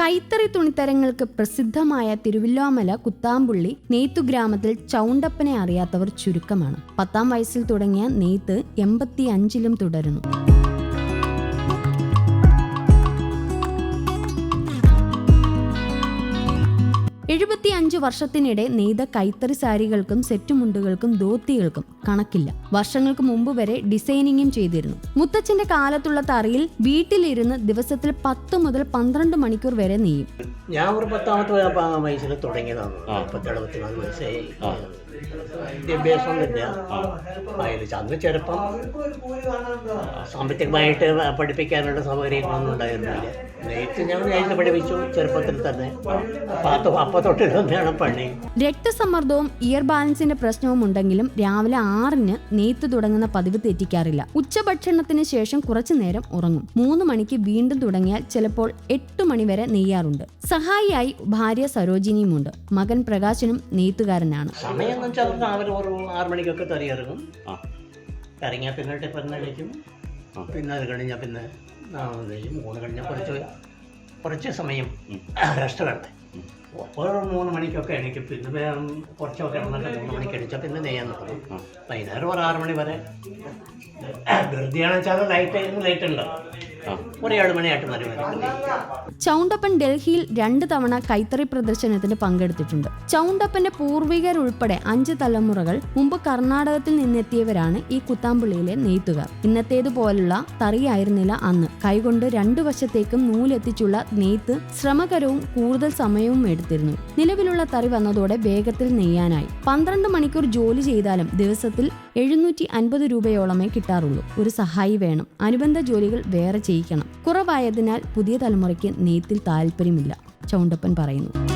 കൈത്തറി തുണിത്തരങ്ങൾക്ക് പ്രസിദ്ധമായ തിരുവില്ലോമല കുത്താമ്പുള്ളി നെയ്ത്തു ഗ്രാമത്തിൽ ചൗണ്ടപ്പനെ അറിയാത്തവർ ചുരുക്കമാണ്. പത്താം വയസ്സിൽ തുടങ്ങിയ നെയ്ത്ത് എൺപത്തി അഞ്ചിലും തുടരുന്നു. എഴുപത്തിയഞ്ച് വർഷത്തിനിടെ നെയ്ത കൈത്തറി സാരികൾക്കും സെറ്റുമുണ്ടുകൾക്കും ധോത്തികൾക്കും കണക്കില്ല. വർഷങ്ങൾക്ക് മുമ്പ് വരെ ഡിസൈനിങ്ങും ചെയ്തിരുന്നു. മുത്തച്ഛന്റെ കാലത്തുള്ള തറയിൽ വീട്ടിലിരുന്ന് ദിവസത്തിൽ പത്ത് മുതൽ പന്ത്രണ്ട് മണിക്കൂർ വരെ നെയ്യും. ഞാൻ ഒരു പത്താമത്തെ വയസ്സിൽ തുടങ്ങിയതാണ്. പത്ത് എഴുപത്തിനാല് വയസ്സായി. വിദ്യാഭ്യാസമൊന്നുമില്ല. അതിൽ അന്ന് ചെറുപ്പം സാമ്പത്തികമായിട്ട് പഠിപ്പിക്കാനുള്ള സൗകര്യങ്ങളൊന്നും ഉണ്ടായിരുന്നില്ല. നെയ്ത്ത് ഞാൻ നേരത്തെ പഠിപ്പിച്ചു. ചെറുപ്പത്തിൽ തന്നെ. പത്ത് അപ്പം പണി. രക്തസമ്മർദ്ദവും ഇയർ ബാലൻസിന്റെ പ്രശ്നവും ഉണ്ടെങ്കിലും രാവിലെ ആറിന് നെയ്ത്ത് തുടങ്ങുന്ന പതിവ് തെറ്റിക്കാറില്ല. ഉച്ചഭക്ഷണത്തിന് ശേഷം കുറച്ചു നേരം ഉറങ്ങും. മൂന്ന് മണിക്ക് വീണ്ടും തുടങ്ങിയാൽ ചിലപ്പോൾ എട്ട് മണി വരെ നെയ്യാറുണ്ട്. സഹായിയായി ഭാര്യ സരോജിനിയുമുണ്ട് മകൻ പ്രകാശനും നെയ്ത്തുകാരനാണ്. സമയം അവർ ഒരു ആറ് മണിക്കൊക്കെ ഇറങ്ങിയാൽ പിന്നെ പിന്നെ അത് കഴിഞ്ഞാൽ പിന്നെ മൂന്ന് കഴിഞ്ഞാൽ കുറച്ച് കുറച്ച് സമയം റെസ്റ്റ് വേണ്ടേ ഒരു മൂന്ന് മണിക്കൊക്കെ എണീക്കും. പിന്നെ കുറച്ചൊക്കെ ഇറന്നിട്ട് മൂന്ന് മണിക്ക് എണീച്ചാൽ പിന്നെ നെയ്യാൻ തുടങ്ങും. വൈകുന്നേരം ഒരു ആറ് മണി വരെ. ധൃതിയാണെന്ന് വെച്ചാൽ ലൈറ്റ് ലൈറ്റ് ഉണ്ടാവും ചൗണ്ടപ്പൻ ഡൽഹിയിൽ രണ്ട് തവണ കൈത്തറി പ്രദർശനത്തിന് പങ്കെടുത്തിട്ടുണ്ട്. ചൗണ്ടപ്പന്റെ പൂർവികരുൾപ്പെടെ അഞ്ച് തലമുറകൾ മുമ്പ് കർണാടകത്തിൽ നിന്നെത്തിയവരാണ് ഈ കുത്താമ്പുള്ളിയിലെ നെയ്ത്തുകാർ. ഇന്നത്തേതുപോലുള്ള തറിയായിരുന്നില്ല അന്ന്. കൈകൊണ്ട് രണ്ടു വശത്തേക്കും നൂലെത്തിച്ചുള്ള നെയ്ത്ത് ശ്രമകരവും കൂടുതൽ സമയവും എടുത്തിരുന്നു. നിലവിലുള്ള തറി വന്നതോടെ വേഗത്തിൽ നെയ്യാനായി. പന്ത്രണ്ട് മണിക്കൂർ ജോലി ചെയ്താലും ദിവസത്തിൽ എഴുന്നൂറ്റി അൻപത് രൂപയോളമേ കിട്ടാറുള്ളൂ. ഒരു സഹായി വേണം. അനുബന്ധ ജോലികൾ വേറെ ചെയ്യിക്കണം. കുറവായതിനാൽ പുതിയ തലമുറയ്ക്ക് നെയ്ത്തിൽ താല്പര്യമില്ല ചൗണ്ടപ്പൻ പറയുന്നു.